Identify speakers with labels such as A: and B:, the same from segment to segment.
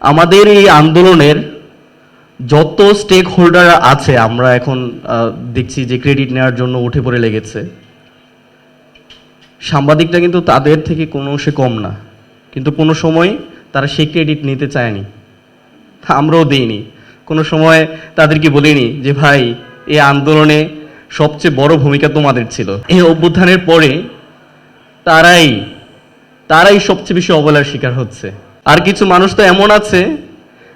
A: আমাদের এই আন্দোলনের যত স্টেক হোল্ডার আছে, আমরা এখন দেখছি যে ক্রেডিট নেওয়ার জন্য উঠে পড়ে লেগেছে। সাংবাদিকটা কিন্তু তাদের থেকে কোনো অংশে কম না। কিন্তু কোনো সময় তারা সেই ক্রেডিট নিতে চায়নি। আমরাও দিইনি। কোনো সময় তাদেরকে বলিনি যে, ভাই, এই আন্দোলনে সবচেয়ে বড় ভূমিকা তোমাদের ছিল। এই অভ্যুত্থানের পরে তারাই তারাই সবচেয়ে বেশি অবহেলার শিকার হচ্ছে। আর কিছু মানুষ তো এমন আছে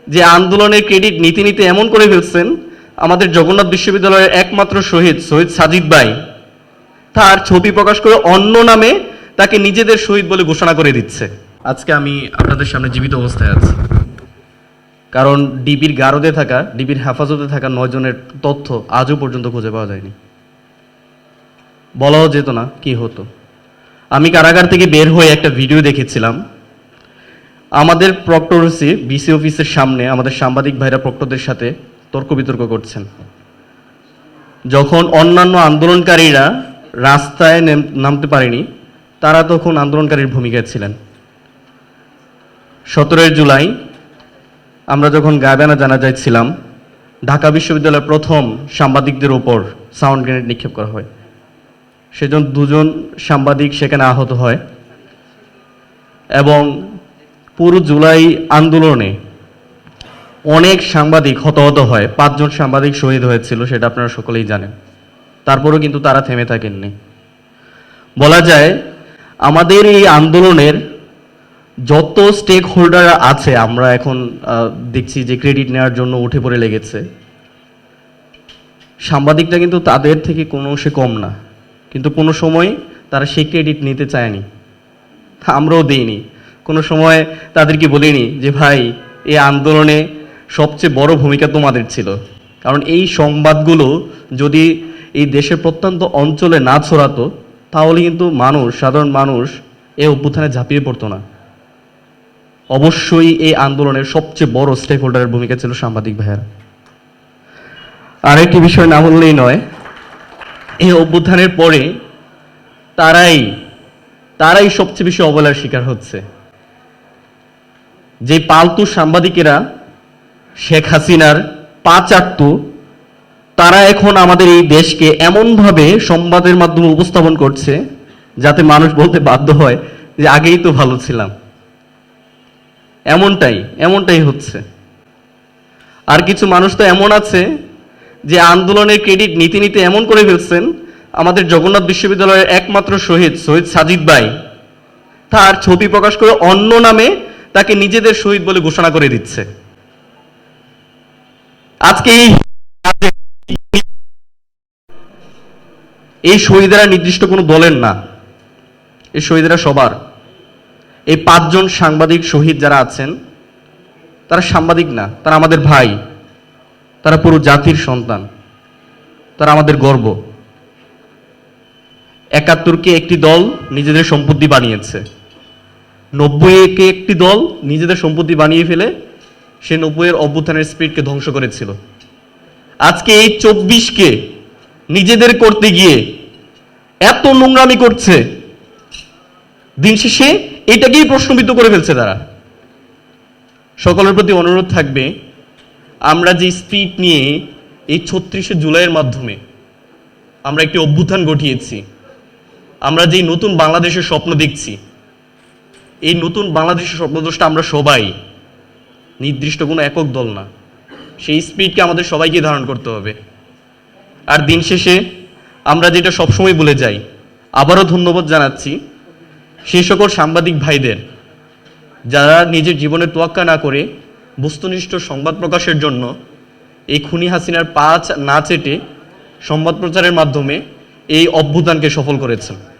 A: যে আন্দোলনের ক্রেডিট নীতি নীতি এমন করে ফেলছেন আমাদের জগন্নাথ বিশ্ববিদ্যালয়ের একমাত্র শহীদ শহীদ সাজিদ ভাই। তার ছবি প্রকাশ করে অন্য নামে তাকে নিজেদের শহীদ বলে ঘোষণা করে দিচ্ছে। আজকে আমি আপনাদের সামনে জীবিত অবস্থায় আছি। কারণ ডিবির গারদে থাকা ডিবির হেফাজতে থাকা নয় জনের তথ্য আজও পর্যন্ত খুঁজে পাওয়া যায়নি। বলাও যেত না কি হতো। আমি কারাগার থেকে বের হয়ে একটা ভিডিও দেখেছিলাম। আমাদের প্রক্টরসি বিসি অফিসের সামনে আমাদের সাংবাদিক ভাইরা প্রক্টরদের সাথে তর্ক বিতর্ক করছেন। যখন অন্যান্য আন্দোলনকারীরা রাস্তায় নামতে পারেনি, তারা তখন আন্দোলনকারীর ভূমিকায় ছিলেন। সতেরোই জুলাই আমরা যখন গায়বানা জানাজায় ছিলাম, ঢাকা বিশ্ববিদ্যালয়ের প্রথম সাংবাদিকদের ওপর সাউন্ড গ্রেনেড নিক্ষেপ করা হয়। সেজন্য দুজন সাংবাদিক সেখানে আহত হয় এবং পুরো জুলাই আন্দোলনে অনেক সাংবাদিক হতাহত হয়, পাঁচজন সাংবাদিক শহীদ হয়েছিল, সেটা আপনারা সকলেই জানেন। তারপরেও কিন্তু তারা থেমে থাকেননি। বলা যায়, আমাদের এই আন্দোলনের যত স্টেক হোল্ডার আছে, আমরা এখন দেখছি যে ক্রেডিট নেওয়ার জন্য উঠে পড়ে লেগেছে। সাংবাদিকটা কিন্তু তাদের থেকে কোনো অংশে কম না। কিন্তু কোনো সময় তারা সেই ক্রেডিট নিতে চায়নি। আমরাও দিইনি। কোনো সময় তাদেরকে বলিনি যে, ভাই এই আন্দোলনে সবচেয়ে বড় ভূমিকা তোমাদের ছিল। কারণ এই সংবাদগুলো যদি এই দেশের প্রত্যন্ত অঞ্চলে না ছড়াতো, তাহলে কিন্তু মানুষ, সাধারণ মানুষ এই অভ্যুত্থানে ঝাঁপিয়ে পড়তো না। অবশ্যই এই আন্দোলনের সবচেয়ে বড় স্টেক হোল্ডারের ভূমিকা ছিল সাংবাদিক ভাইয়েরা। আরেকটি বিষয় না বললেই নয় এই অভ্যুত্থানের পরে তারাই তারাই সবচেয়ে বেশি অবহেলার শিকার হচ্ছে। যে পালতু সাংবাদিকেরা শেখ হাসিনার পা চাটতু তারা এখন আমাদের এই দেশকে এমনভাবে সংবাদের মাধ্যমে উপস্থাপন করছে যাতে মানুষ বলতে বাধ্য হয় যে আগেই তো ভালো ছিলাম। এমনটাই এমনটাই হচ্ছে। আর কিছু মানুষ তো এমন আছে যে আন্দোলনের ক্রেডিট নীতি নীতি এমন করে ফেলছেন, আমাদের জগন্নাথ বিশ্ববিদ্যালয়ের একমাত্র শহীদ শহীদ সাজিদ ভাই, তার ছবি প্রকাশ করে অন্য নামে তাকে নিজেদের শহীদ বলে ঘোষণা করে দিচ্ছে। আজকে এই এই শহীদেরা নির্দিষ্ট কোনো দলের না। এই শহীদেরা সবার। এই পাঁচজন সাংবাদিক শহীদ যারা আছেন, তারা সাংবাদিক না, তারা আমাদের ভাই। তারা পুরো জাতির সন্তান। তারা আমাদের গর্ব। একাত্তরকে একটি দল নিজেদের সম্পত্তি বানিয়েছে। নব্বইকে একটি দল নিজেদের সম্পত্তি বানিয়ে ফেলে, সে নব্বইয়ের অভ্যুত্থানের স্পিরিটকে ধ্বংস করেছিল। আজকে এই চব্বিশকে নিজেদের করতে গিয়ে এত নোংরামি করছে, দিন শেষে এটাকেই প্রশ্নবিদ্ধ করে ফেলছে তারা। সকলের প্রতি অনুরোধ থাকবে, আমরা যে স্পিড নিয়ে এই ছত্রিশে জুলাইয়ের মাধ্যমে আমরা একটি অভ্যুত্থান ঘটিয়েছি, আমরা যেই নতুন বাংলাদেশের স্বপ্ন দেখছি এই নতুন বাংলাদেশের স্বপ্নদোষটা আমরা সবাই। নির্দিষ্ট কোনো একক দল না। সেই স্পিডকে আমাদের সবাইকে ধারণ করতে হবে। আর দিন শেষে আমরা যেটা সবসময় বলে যাই, আবারও ধন্যবাদ জানাচ্ছি সেই সকল সাংবাদিক ভাইদের, যারা নিজের জীবনের তোয়াক্কা না করে বস্তুনিষ্ঠ সংবাদ প্রকাশের জন্য এই খুনি হাসিনার পা চা- না চেটে সংবাদ প্রচারের মাধ্যমে এই অভ্যুত্থানকে সফল করেছেন।